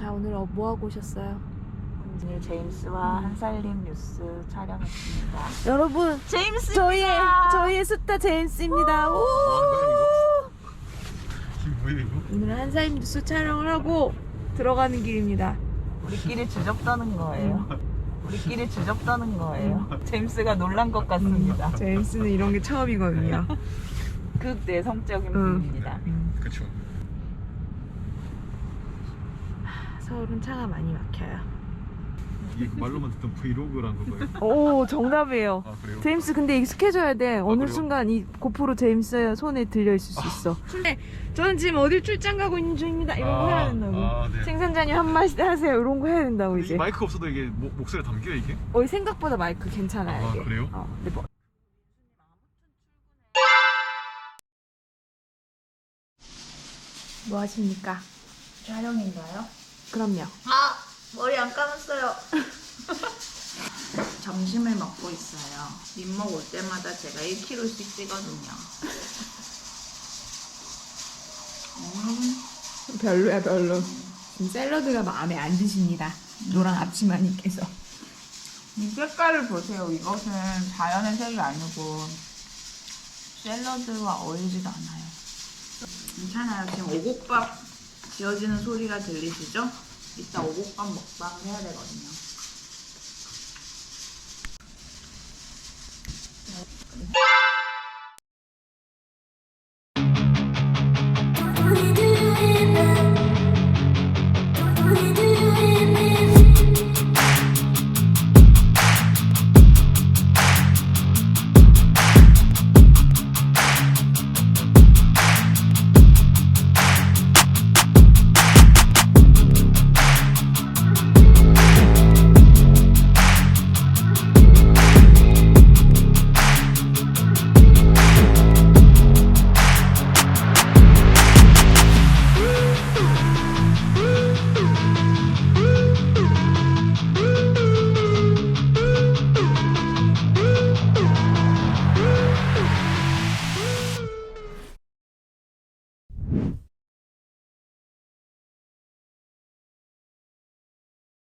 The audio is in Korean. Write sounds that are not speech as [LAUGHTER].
자 오늘 어, 뭐 하고 오셨어요? 오늘 제임스와 음. 한살림 뉴스 촬영했습니다. 여러분 제임스 저희의 저희의 스타 제임스입니다. 오! 지금 뭐야 이거? 오늘 한사임 뉴스 촬영을 하고 들어가는 길입니다. 우리끼리 주접 떠는 거예요. 우리끼리 주접 떠는 거예요. 제임스가 놀란 것 같습니다. 제임스는 이런 게 처음이거든요. [LAUGHS] 극 내성적인 음. 분입니다. 그쵸. 서울은 차가 많이 막혀요. 이게 그 말로만 듣던 브이로그란 거예요. [LAUGHS] 오 정답이에요. 아 그래요? 제임스 근데 익숙해져야 돼. 어느 그래요? 순간 이 고프로 제임스 손에 들려 있을 수 있어. 네, 저는 지금 어딜 출장 가고 있는 중입니다. 이런 거 해야 된다고. 아, 네. 생산자님 한마디 하세요. 이런 거 해야 된다고 이 이제. 마이크 없어도 이게 목, 목소리 담겨 이게? 어, 생각보다 마이크 괜찮아요. 아, 이게. 그래요? 어, 근데 뭐. 뭐 하십니까? 촬영인가요? 그럼요. 아 머리 안 감았어요. [LAUGHS] 점심을 먹고 있어요. 민목 올 때마다 제가 1kg씩 찌거든요. 음, 별로야 별로. 지금 샐러드가 마음에 안 드십니다. 노랑 앞치마님께서. 이 색깔을 보세요. 이것은 자연의 색이 아니고 샐러드와 어울리지도 않아요. 괜찮아요. 지금 오곡밥 지어지는 소리가 들리시죠? 이따 오곡밥 먹방 해야 되거든요.